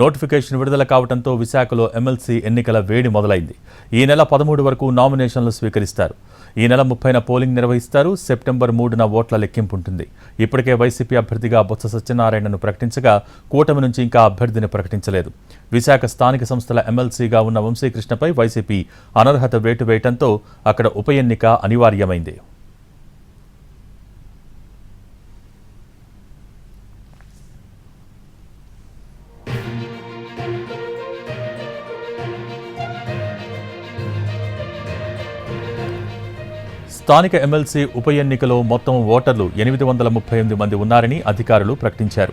Notification విడుదల కావడంతో విశాఖలో ఎమ్మెల్సీ ఎన్నికల వేడి మొదలైంది. ఈ నెల పదమూడు వరకు నామినేషన్లు స్వీకరిస్తారు. ఈ నెల ముప్పైన పోలింగ్ నిర్వహిస్తారు. సెప్టెంబర్ మూడున ఓట్ల లెక్కింపు ఉంటుంది. ఇప్పటికే వైసీపీ అభ్యర్థిగా బొత్స సత్యనారాయణను ప్రకటించగా కూటమి నుంచి ఇంకా అభ్యర్థిని ప్రకటించలేదు. విశాఖ స్థానిక సంస్థల ఎమ్మెల్సీగా ఉన్న వంశీకృష్ణపై వైసీపీ అనర్హత వేటు వేయడంతో అక్కడ ఉప ఎన్నిక అనివార్యమైంది. స్థానిక ఎమ్మెల్సీ ఉప ఎన్నికలో మొత్తం ఓటర్లు ఎనిమిది వందల ముప్పై ఎనిమిది మంది ఉన్నారని అధికారులు ప్రకటించారు.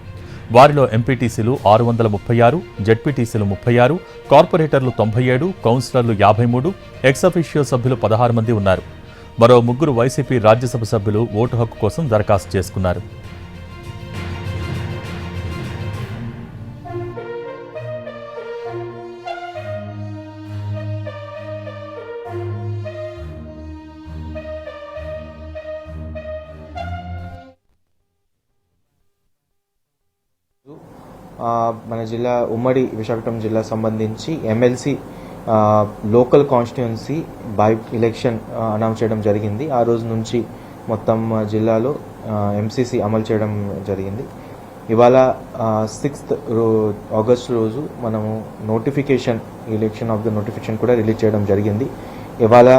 వారిలో ఎంపీటీసీలు ఆరు వందల ముప్పై ఆరు జడ్పీటీసీలు ముప్పై ఆరు కార్పొరేటర్లు తొంభై ఏడు కౌన్సిలర్లు యాభై మూడు ఎక్సఫిషియో సభ్యులు పదహారు మంది ఉన్నారు. మరో ముగ్గురు వైసీపీ రాజ్యసభ సభ్యులు ఓటు హక్కు కోసం దరఖాస్తు చేసుకున్నారు. మన జిల్లా ఉమ్మడి విశాఖపట్నం జిల్లా సంబంధించి MLC local constituency by election announce చేయడం జరిగింది. ఆ రోజు నుంచి మొత్తం జిల్లాలో ఎంసీసీ అమలు చేయడం జరిగింది. ఇవాళ సిక్స్త్ రో ఆగస్ట్ రోజు మనము notification election of the notification కూడా రిలీజ్ చేయడం జరిగింది. ఇవాళ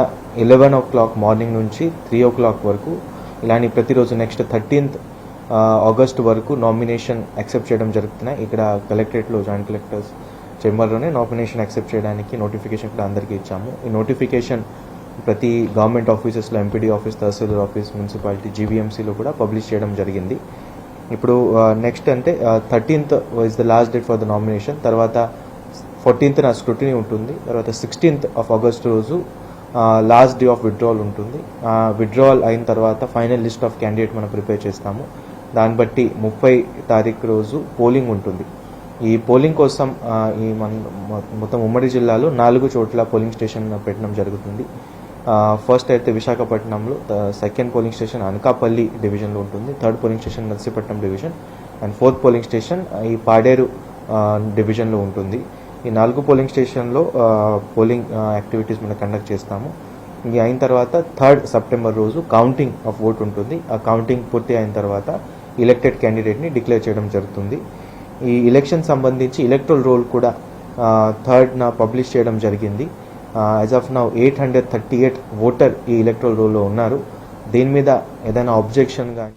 ఎలెవెన్ ఓ క్లాక్ మార్నింగ్ నుంచి త్రీ ఓ క్లాక్ వరకు ఇలాని ప్రతిరోజు నెక్స్ట్ థర్టీన్త్ ఆగస్ట్ వరకు నామినేషన్ యాక్సెప్ట్ చేయడం జరుగుతున్నాయి. ఇక్కడ కలెక్టరేట్లో జాయింట్ కలెక్టర్స్ చెంబర్లోనే నామినేషన్ యాక్సెప్ట్ చేయడానికి నోటిఫికేషన్ కూడా అందరికీ ఇచ్చాము. ఈ నోటిఫికేషన్ ప్రతి గవర్నమెంట్ ఆఫీసెస్లో ఎంపీడీ ఆఫీస్ తహసీల్దార్ ఆఫీస్ మున్సిపాలిటీ జీవీఎంసీలో కూడా పబ్లిష్ చేయడం జరిగింది. ఇప్పుడు నెక్స్ట్ అంటే thirteenth is the last date for the nomination తర్వాత ఫోర్టీన్త్ నా స్క్రూటినీ ఉంటుంది. తర్వాత సిక్స్టీన్త్ ఆఫ్ ఆగస్ట్ రోజు లాస్ట్ డే ఆఫ్ విత్డ్రావల్ ఉంటుంది. విత్డ్రావల్ అయిన తర్వాత ఫైనల్ లిస్ట్ ఆఫ్ క్యాండిడేట్ మనం ప్రిపేర్ చేస్తాము. దాన్ని బట్టి ముప్పై తారీఖు రోజు పోలింగ్ ఉంటుంది. ఈ పోలింగ్ కోసం ఈ మన మొత్తం ఉమ్మడి జిల్లాలో నాలుగు చోట్ల పోలింగ్ స్టేషన్ పెట్టడం జరుగుతుంది. ఫస్ట్ అయితే విశాఖపట్నంలో సెకండ్ పోలింగ్ స్టేషన్ అనకాపల్లి డివిజన్లో ఉంటుంది. Third polling station Narsipatnam division. And fourth polling station ఈ పాడేరు డివిజన్లో ఉంటుంది. ఈ నాలుగు పోలింగ్ స్టేషన్లో పోలింగ్ యాక్టివిటీస్ మనం కండక్ట్ చేస్తాము. ఇది అయిన తర్వాత థర్డ్ సెప్టెంబర్ రోజు కౌంటింగ్ ఆఫ్ ఓట్ ఉంటుంది. ఆ కౌంటింగ్ పూర్తి అయిన తర్వాత ఎలక్టెడ్ క్యాండిడేట్ని డిక్లేర్ చేయడం జరుగుతుంది. ఈ ఎలక్షన్ సంబంధించి ఎలక్ట్రల్ రోల్ కూడా థర్డ్న పబ్లిష్ చేయడం జరిగింది. As of now eight hundred thirty eight voter ఈ ఎలక్ట్రల్ రోల్లో ఉన్నారు. దీని మీద ఏదైనా అబ్జెక్షన్ కానీ